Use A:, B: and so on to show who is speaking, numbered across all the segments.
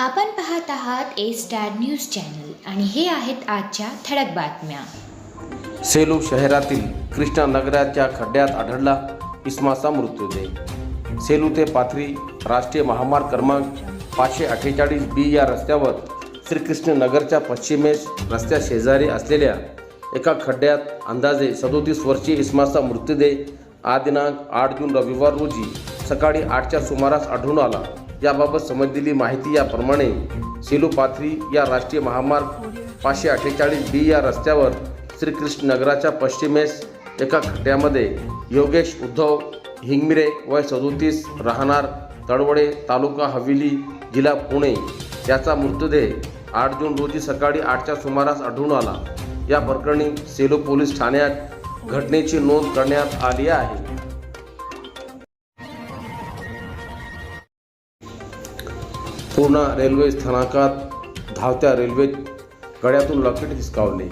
A: आपण पाहत आहात ए स्टार न्यूज चॅनल आणि हे आहेत आजच्या ठळक बातम्या.
B: सेलू शहरातील कृष्णा नगराच्या खड्ड्यात आढळला इस्माचा मृत्यूदेह सेलू ते पाथरी राष्ट्रीय महामार्ग क्रमांक पाचशे अठ्ठेचाळीस बी या रस्त्यावर श्रीकृष्ण नगरच्या पश्चिमेस रस्त्या शेजारी असलेल्या एका खड्ड्यात अंदाजे सदोतीस वर्षीय इस्माचा मृत्यूदेह आ दिनांक आठ जून रविवार रोजी सकाळी आठच्या सुमारास आढळून आला. याबाबत समजलेली माहिती याप्रमाणे सेलू पाथरी या राष्ट्रीय महामार्ग पाचशे अठ्ठेचाळीस बी या रस्त्यावर श्रीकृष्ण नगराच्या पश्चिमेस एका खड्ड्यामध्ये योगेश उद्धव हिंगमिरे वय सदोतीस राहणार तळवडे तालुका हवेली जिल्हा पुणे याचा मृतदेह आठ जून रोजी सकाळी आठच्या सुमारास आढळून आला. या प्रकरणी सेलू पोलीस ठाण्यात घटनेची नोंद करण्यात आली आहे. पूर्णा रेल्वे स्थानकात धावत्या रेल्वे गड्यातून लॉकेट हिसकावले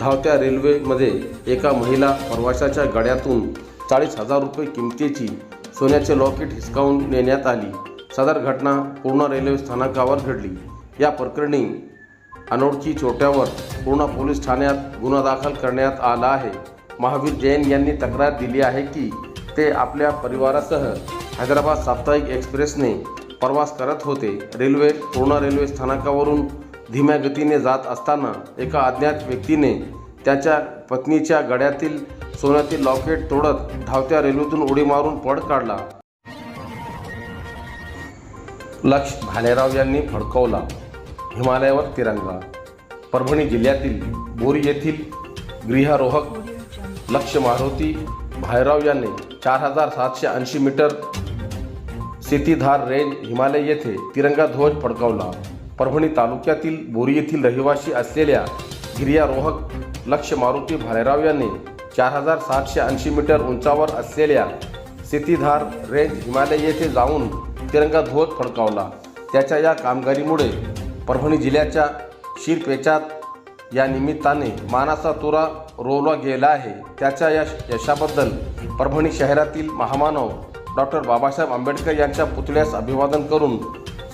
B: धावत्या रेल्वेमध्ये एका महिला प्रवाशाच्या गड्यातून चाळीस हजार रुपये किमतीची सोन्याचे लॉकेट हिसकावून नेण्यात आली. सदर घटना पूर्णा रेल्वे स्थानकावर घडली. या प्रकरणी अनोळखी चोट्यावर पूर्णा पोलीस ठाण्यात गुन्हा दाखल करण्यात आला आहे. महावीर जैन यांनी तक्रार दिली आहे की ते आपल्या परिवारासह हैदराबाद साप्ताहिक एक्सप्रेसने प्रवास करत होते. रेल्वे पूर्णा रेल्वे स्थानकावरून धीम्या गतीने जात असताना एका अज्ञात व्यक्तीने त्याच्या पत्नीच्या गड्यातील सोन्यातील लॉकेट तोडत धावत्या रेल्वेतून उडी मारून पळ काढला. लक्ष भालेराव यांनी फडकवला. हिमालयावर तिरंगा. परभणी जिल्ह्यातील बोरी येथील गृहारोहक लक्ष मारुती भायराव यांनी चार हजार सातशे ऐंशी मीटर सितीधार रेंज हिमालय येथे तिरंगा ध्वज फडकावला. परभणी तालुक्यातील बोरी येथील रहिवासी असलेल्या गिर्यारोहक लक्ष मारुती भालेराव यांनी चार हजार सातशे ऐंशी मीटर उंचावर असलेल्या सितीधार रेंज हिमालय येथे जाऊन तिरंगा ध्वज फडकावला. त्याच्या या कामगिरीमुळे परभणी जिल्ह्याच्या शिरपेचात या निमित्ताने मानाचा तुरा रोवला गेला आहे. त्याच्या या यशाबद्दल परभणी शहरातील महामानव डॉक्टर बाबासाहेब आंबेडकर यांच्या पुतळ्यास अभिवादन करून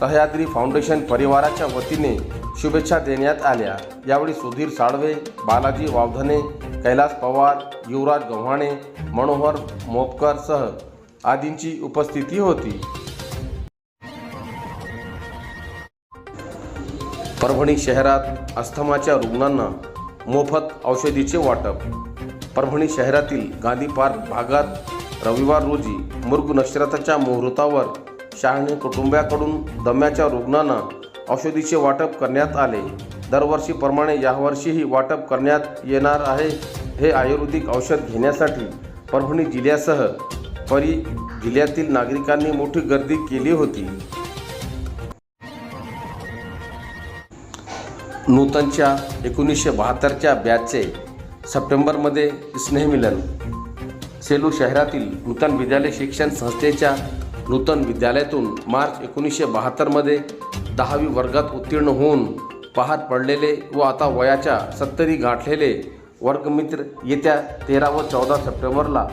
B: सह्याद्री फाउंडेशन परिवाराच्या वतीने शुभेच्छा देण्यात आल्या. यावेळी सुधीर साळवे बालाजी वावधने कैलास पवार युवराज गव्हाणे मनोहर मोपकरसह आदींची उपस्थिती होती. परभणी शहरात अस्थमाच्या रुग्णांना मोफत औषधीचे वाटप. परभणी शहरातील गांधी पार्क भागात रविवार रोजी मृग नक्षत्राच्या मुहूर्तावर शहाणे कुटुंबाकडून दम्याच्या रुग्णांना औषधीचे वाटप करण्यात आले. दरवर्षीप्रमाणे यावर्षीही वाटप करण्यात येणार आहे. हे आयुर्वेदिक औषध घेण्यासाठी परभणी जिल्ह्यासह परी जिल्ह्यातील नागरिकांनी मोठी गर्दी केली होती. नूतनच्या एकोणीसशे बहात्तरच्या बॅचचे सप्टेंबरमध्ये स्नेहमिलन सेलू शहरातील नूतन विद्यालय शिक्षण संस्थेच्या नूतन विद्यालयातून मार्च एकोणीसशे बहात्तरमध्ये दहावी वर्गात उत्तीर्ण होऊन पहात पडलेले व आता वयाच्या सत्तरी गाठलेले वर्गमित्र येत्या तेरा व चौदा सप्टेंबरला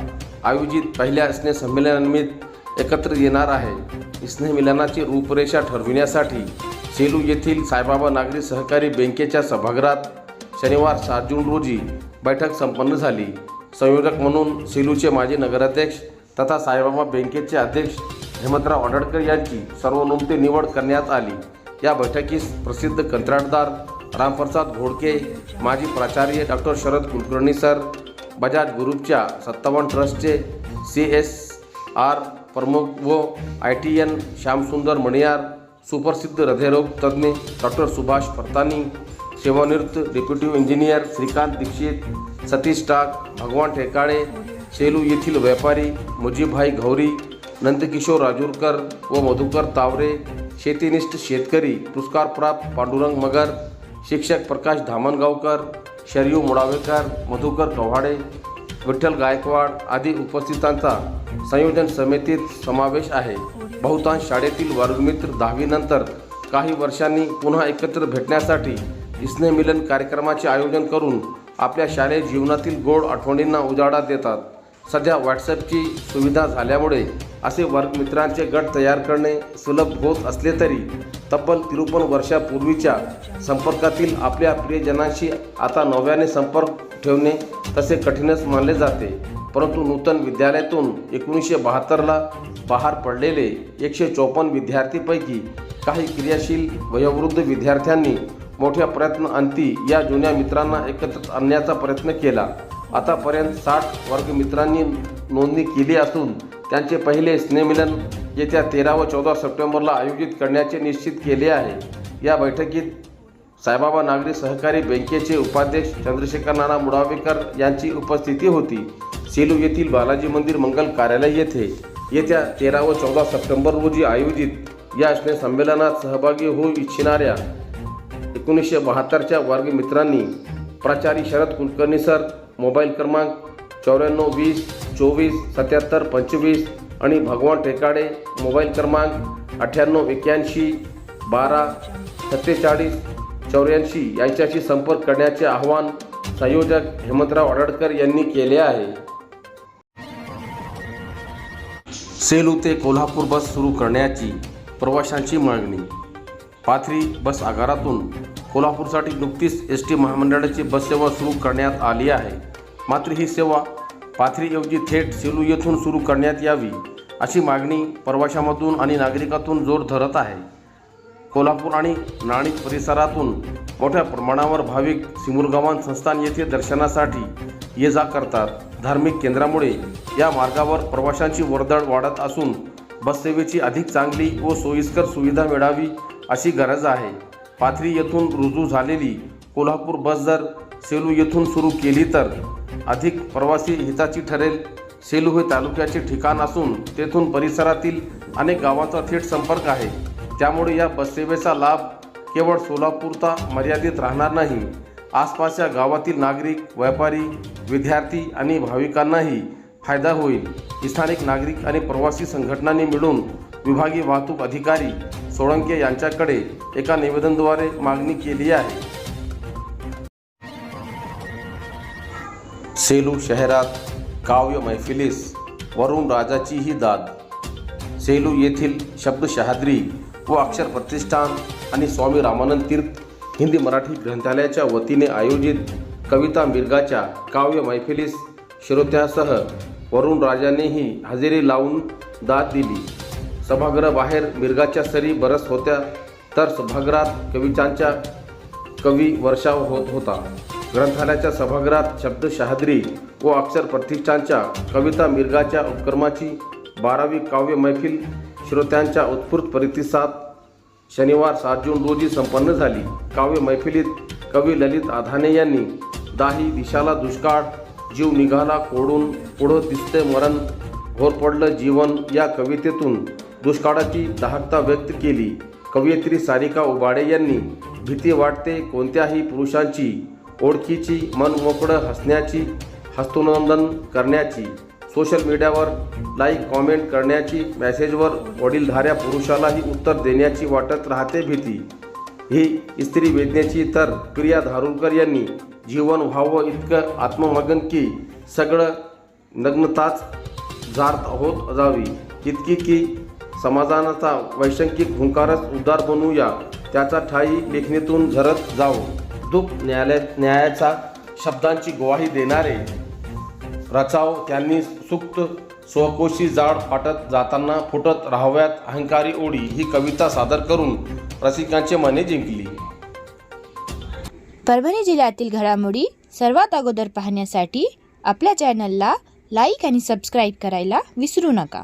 B: आयोजित पहिल्या स्नेहसंमेलनानिमित्त एकत्र येणार आहे. स्नेहमिलनाची रूपरेषा ठरविण्यासाठी सेलू येथील साईबाबा नागरी सहकारी बँकेच्या सभागृहात शनिवार सात जून रोजी बैठक संपन्न झाली. संयोजक म्हणून सिलूचे माजी नगराध्यक्ष तथा साईबाबा बँकेचे अध्यक्ष हेमंतराव आडळकर यांची सर्वनुमते निवड करण्यात आली. या बैठकीस प्रसिद्ध कंत्राटदार रामप्रसाद घोडके माजी प्राचार्य डॉक्टर शरद कुलकर्णी सर बजाज ग्रुपच्या सत्तावन्न ट्रस्टचे सी एस आर प्रमुख व I T N Shyamsundar Maniyar सुप्रसिद्ध हृदयरोग तज्ज्ञ डॉक्टर सुभाष परतानी सेवानिवृत्त डेप्युटी इंजिनियर श्रीकांत दीक्षित सतीश टाक भगवान ठेकाळे सेलू येथील व्यापारी मुजीबभाई घौरी नंदकिशोर राजूरकर व मधुकर तावरे शेतीनिष्ठ शेतकरी पुरस्कारप्राप्त पांडुरंग मगर शिक्षक प्रकाश धामणगावकर शरयू मुडावेकर मधुकर कव्हाडे विठ्ठल गायकवाड आदी उपस्थितांचा संयोजन समितीत समावेश आहे. बहुतांश शाळेतील वर्गमित्र दहावीनंतर काही वर्षांनी पुन्हा एकत्र भेटण्यासाठी स्नेहमिलन कार्यक्रमाचे आयोजन करून आपल्या शालेय जीवनातील गोड आठवणींना उजाळा देतात. सध्या व्हॉट्सअपची सुविधा झाल्यामुळे असे वर्गमित्रांचे गट तयार करणे सुलभ होत असले तरी तब्बल तिरुपन्न वर्षापूर्वीच्या संपर्कातील आपल्या प्रियजनांशी आता नव्याने संपर्क ठेवणे तसे कठीणच मानले जाते. परंतु नूतन विद्यालयातून एकोणीसशे बहात्तरला बाहेर पडलेले एकशे चोपन्न विद्यार्थीपैकी काही क्रियाशील वयोवृद्ध विद्यार्थ्यांनी मोठ्या प्रयत्न अंती या जुन्या मित्रांना एकत्र आणण्याचा प्रयत्न केला. आतापर्यंत साठ वर्गमित्रांनी नोंदणी केली असून त्यांचे पहिले स्नेहमिलन येत्या तेरा व चौदा सप्टेंबरला आयोजित करण्याचे निश्चित केले आहे. या बैठकीत साईबाबा नागरी सहकारी बँकेचे उपाध्यक्ष चंद्रशेखर नाना मुडावेकर यांची उपस्थिती होती. सेलू येथील बालाजी मंदिर मंगल कार्यालय येथे येत्या तेरा व चौदा सप्टेंबर रोजी आयोजित या स्नेह संमेलनात सहभागी होऊ इच्छिणाऱ्या एकोणीसशे बहात्तरच्या वर्गमित्रांनी प्राचारी शरद कुलकर्णी सर मोबाईल क्रमांक चौऱ्याण्णव वीस चोवीस सत्याहत्तर पंचवीस आणि भगवान टेकाडे मोबाईल क्रमांक अठ्ठ्याण्णव एक्याऐंशी बारा सत्तेचाळीस चौऱ्याऐंशी यांच्याशी संपर्क करण्याचे आवाहन संयोजक हेमंतराव आडडकर यांनी केले आहे. सेलू ते कोल्हापूर बस सुरू करण्याची प्रवाशांची मागणी. पाथरी बस आगारातून कोल्हापूरसाठी नुकतीच एस टी महामंडळाची बससेवा सुरू करण्यात आली आहे. मात्र ही सेवा पाथरीऐवजी थेट सेलू येथून सुरू करण्यात यावी अशी मागणी प्रवाशामधून आणि नागरिकातून जोर धरत आहे. कोल्हापूर आणि नाणिक परिसरातून मोठ्या प्रमाणावर भाविक सिमुरगावान संस्थान येथे दर्शनासाठी ये जा करतात. धार्मिक केंद्रामुळे या मार्गावर प्रवाशांची वर्दळ वाढत असून बससेवेची अधिक चांगली व सोयीस्कर सुविधा मिळावी अशी गरज आहे. पाथरी येथून रुजू झालेली कोल्हापूर बस जर सेलू येथून सुरू केली तर अधिक प्रवासी हिताची ठरेल. सेलू हे तालुक्याचे ठिकाण असून तेथून परिसरातील अनेक गावांचा थेट संपर्क आहे. त्यामुळे या बससेवेचा लाभ केवळ सोलापूरता मर्यादित राहणार नाही. आसपासच्या गावातील नागरिक व्यापारी विद्यार्थी आणि भाविकांनाही फायदा होईल. स्थानिक नागरिक आणि प्रवासी संघटनांनी मिळून विभागीय वाहतूक अधिकारी सोळंके यांच्याकडे एका निवेदनद्वारे मागणी केली आहे. सेलू शहरात काव्य मैफिलीस वरुण राजाची ही दाद. सेलू येथील शब्दशहाद्री व अक्षर प्रतिष्ठान आणि स्वामी रामानंद तीर्थ हिंदी मराठी ग्रंथालयाच्या वतीने आयोजित कविता मिर्गाच्या काव्य मैफिलीस श्रोत्यासह वरुण राजानेही हजेरी लावून दाद दिली. सभागृहाबाहेर मिर्गाच्या सरी बरस होत्या तर सभागृहात कवितांच्या कवी वर्षाव होत होता. ग्रंथालयाच्या सभागृहात शब्द शहाद्री व अक्षर प्रतिष्ठानच्या कविता मिर्गाच्या उपक्रमाची बारावी काव्य मैफिल श्रोत्यांच्या उत्स्फूर्त प्रतिसाद शनिवार सात जून रोजी संपन्न झाली. काव्य मैफिलीत कवी ललित आधाने यांनी दाही दिशाला दुष्काळ जीव निघाला कोडून पुढं दिसते मरण घोर पडलं जीवन या कवितेतून दुष्काळाची दाहकता व्यक्त केली. कवयित्री सारिका उबाडे यांनी भीती वाटते कोणत्याही पुरुषांची ओळखीची मन मोकळं हसण्याची हस्तोनंदन करण्याची. सोशल मीडियावर लाईक कॉमेंट करण्याची मेसेजवर वडीलधाऱ्या पुरुषालाही उत्तर देण्याची वाटत राहते भीती. ही स्त्री वेदनेची तर प्रिया धारुरकर यांनी जीवन व्हावं इतकं आत्ममगन की सगळं नग्नताच जात होत जावी. इतकी की समाधानाचा वैशंकिक हुंकारच उद्धार बनवूया त्याचा ठाई लेखणीतून झरत जाऊ. दुःख न्यायालय न्यायाचा शब्दांची ग्वाही देणारे रचाव त्यांनी सुक्त स्वकोशी जाड फाटत जाताना फुटत राहाव्यात अहंकारी ओढी ही कविता सादर करून रसिकांचे मने जिंकली.
C: परभणी जिल्ह्यातील घडामोडी सर्वात अगोदर पाहण्यासाठी आपल्या चॅनलला लाईक आणि सबस्क्राईब करायला विसरू नका.